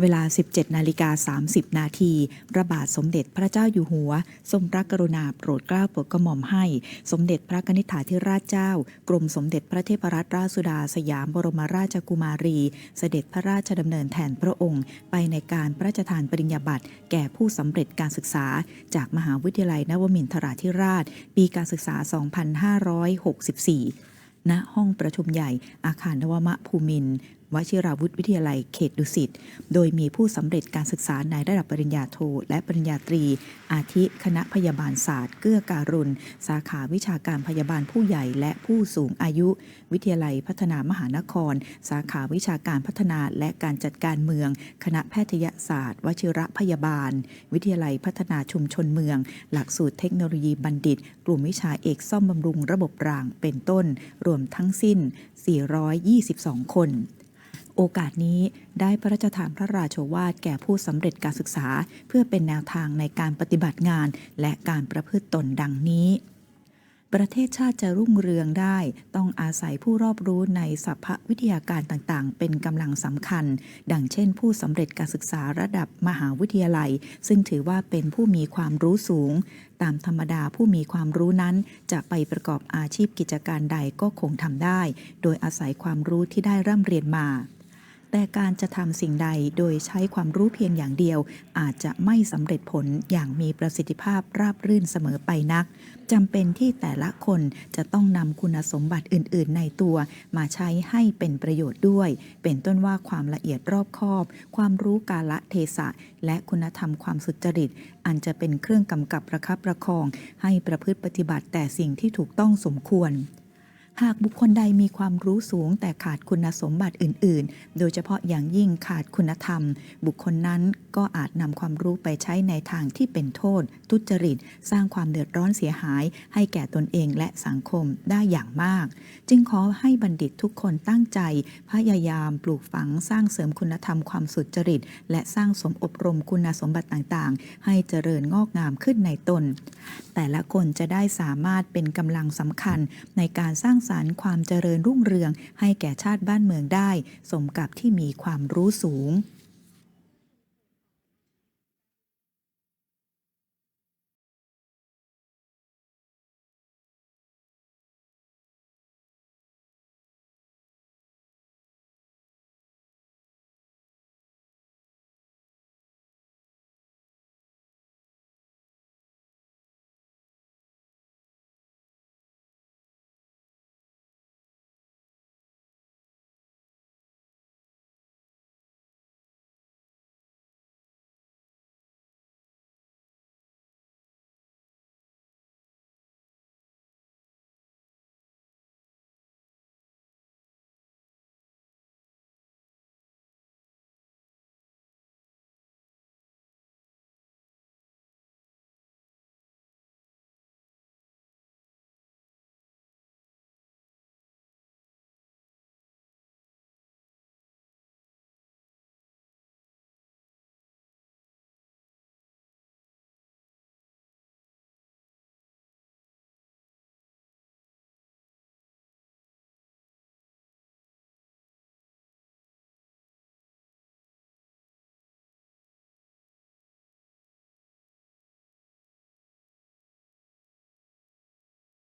เวลา 17 นาฬิกา 30 นาทีพระบาทสมเด็จพระเจ้าอยู่หัว ทรงพระกรุณาโปรดเกล้าโปรดกระหม่อมให้ สมเด็จพระนิษฐาธิราชเจ้า กรมสมเด็จพระเทพรัตนราชสุดาสยามบรมราชกุมารี เสด็จพระราชดำเนินแทนพระองค์ ไปในการพระราชทานปริญญาบัตรแก่ผู้สำเร็จการศึกษา จากมหาวิทยาลัยนวมินทราธิราช ปีการศึกษา 2564ณห้องประชุมใหญ่อาคารนวมะภูมินทร์วชิราวุธวิทยาลัยเขตดุสิต โดยมีผู้สำเร็จการศึกษาในระดับปริญญาโท และปริญญาตรี อาทิคณะพยาบาลศาสตร์ เกื้อการุณ สาขาวิชาการพยาบาลผู้ใหญ่และผู้สูงอายุ วิทยาลัยพัฒนามหานคร สาขาวิชาการพัฒนาและการจัดการเมือง คณะแพทยศาสตร์ วชิระพยาบาล วิทยาลัยพัฒนาชุมชนเมือง หลักสูตรเทคโนโลยีบัณฑิต กลุ่มวิชาเอกซ่อมบำรุงระบบรางเป็นต้น รวมทั้งสิ้น 422 คน โอกาสนี้ได้พระราชทานพระราโชวาทแก่ผู้สำเร็จการศึกษา เพื่อเป็นแนวทางในการปฏิบัติงาน และการประพฤติตนดังนี้ ประเทศชาติจะรุ่งเรืองได้ ต้องอาศัยผู้รอบรู้ในสภวิทยาการต่างๆ เป็นกำลังสำคัญ ดังเช่น ผู้สำเร็จการศึกษาระดับมหาวิทยาลัย ซึ่งถือว่าเป็นผู้มีความรู้สูง ตามธรรมดาผู้มีความรู้นั้น จะไปประกอบอาชีพกิจการใดก็คงทำได้ โดยอาศัยความรู้ที่ได้ร่ำเรียนมา แต่การจะทำสิ่งใดโดยใช้ความรู้เพียงอย่างเดียว อาจจะไม่สำเร็จผลอย่างมีประสิทธิภาพราบรื่นเสมอไปนักจำเป็นที่แต่ละคนจะต้องนำคุณสมบัติอื่น ๆ ในตัว มาใช้ให้เป็นประโยชน์ด้วย เป็นต้นว่าความละเอียดรอบคอบ ความรู้กาละเทศะ และคุณธรรมความสุจริต อันจะเป็นเครื่องกำกับประคับประคอง ให้ประพฤติปฏิบัติแต่สิ่งที่ถูกต้องสมควร หากบุคคลใดมีความรู้สูง แต่ขาดคุณสมบัติอื่น ๆ โดยเฉพาะอย่างยิ่งขาดคุณธรรม บุคคลนั้นก็อาจนำความรู้ไปใช้ในทางที่เป็นโทษ ทุจริต สร้างความเดือดร้อนเสียหาย ให้แก่ตนเองและสังคมได้อย่างมาก จึงขอให้บัณฑิตทุกคนตั้งใจ พยายามปลูกฝังสร้างเสริมคุณธรรมความสุจริต และสร้างสมอบรมคุณสมบัติต่าง ๆ ให้เจริญงอกงามขึ้นในตน แต่ละคนจะได้สามารถเป็นกำลังสำคัญในการสร้างสารรค์ความเจริญรุ่งเรืองให้แก่ชาติบ้านเมืองได้ สมกับที่มีความรู้สูง